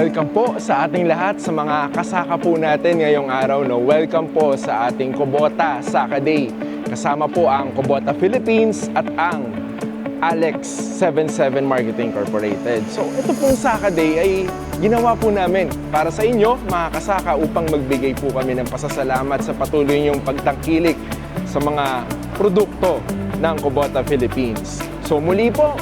welcome po sa ating lahat sa mga kasaka po natin ngayong araw. No? Welcome po sa ating Kubota Saka Day. Kasama po ang Kubota Philippines at ang Alex 77 Marketing Incorporated. So ito pong Saka Day ay ginawa po namin para sa inyo mga kasaka upang magbigay po kami ng pasasalamat sa patuloy niyong pagtangkilik sa mga produkto ng Kubota Philippines. So muli po,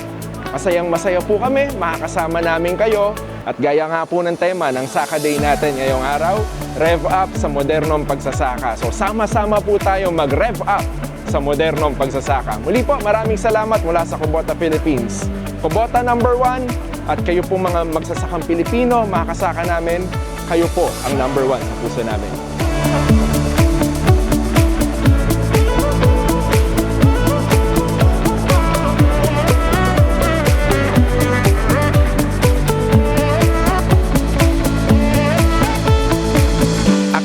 Masayang masaya po kami, makakasama namin kayo at gaya nga po ng tema ng Saka Day natin ngayong araw, Rev Up sa modernong pagsasaka. So sama-sama po tayo mag-rev up sa modernong pagsasaka. Muli po, maraming salamat mula sa Kubota Philippines. Kubota number one at kayo po mga magsasakang Pilipino, makakasaka namin, kayo po ang number one sa puso namin.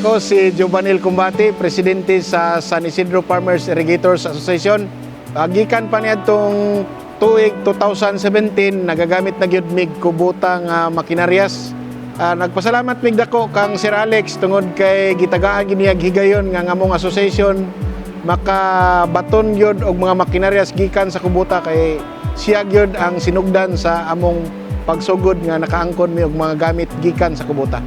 Ako si Jubanil Kumbati, presidente sa San Isidro Farmers Irrigators Association. Uh, gikan pa niya itong tuig 2017, nagagamit na gyud mig kubutang uh, makinaryas. Ah, nagpasalamat mig dako kang Sir Alex tungod kay gitagaan giniyag higayon nga ngamong association makabaton gyud og mga makinaryas gikan sa kubuta kay siya gyud ang sinugdan sa among pagsugod nga nakaangkon mi og mga gamit gikan sa kubuta.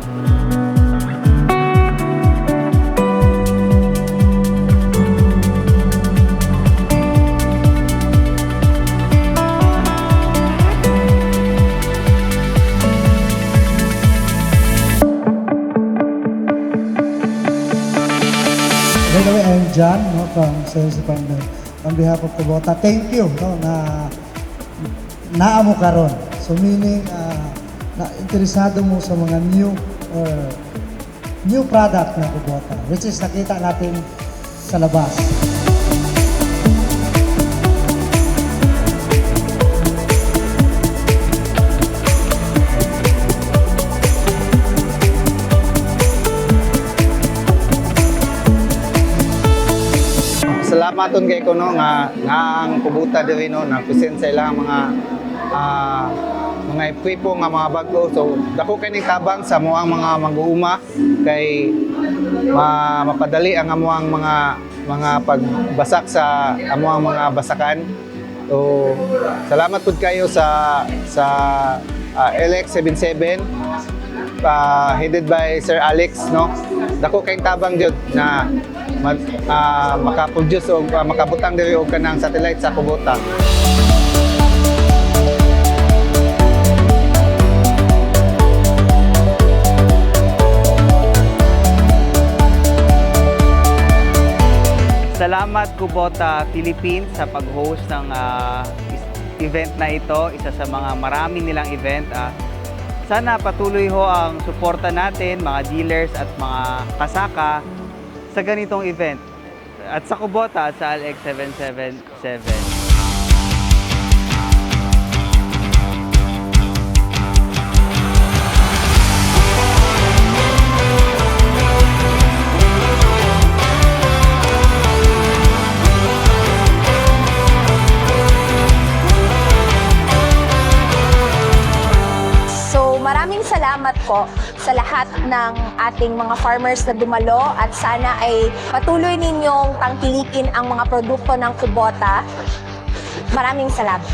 The way, I'm John no, from Sales Department. On behalf of Kubota, thank you no, na naamo karon. So meaning, uh, na interesado mo sa mga new or new product ng Kubota, which is nakita natin sa labas. Salamaton kay ko no nga nga ang kubuta diri no na present sa ilang mga ah, mga ekwipo nga mga bago. So dako kay ning tabang sa moang mga mag-uuma kay ma, mapadali ang amuang mga mga pagbasak sa amuang mga basakan. So salamat pud kayo sa sa ah, LX77 uh, headed by Sir Alex no. Dako kay tabang jud na mag, ah, makaproduce o ah, makabutang diri og kanang satellite sa Kubota. Salamat Kubota Philippines sa pag-host ng is- event na ito, isa sa mga marami nilang event. ah. sana patuloy ho ang suporta natin, mga dealers at mga kasaka sa ganitong event at sa Kubota sa LX777. Maraming salamat po sa lahat ng ating mga farmers na dumalo at sana ay patuloy ninyong tangkilikin ang mga produkto ng Kubota. Maraming salamat.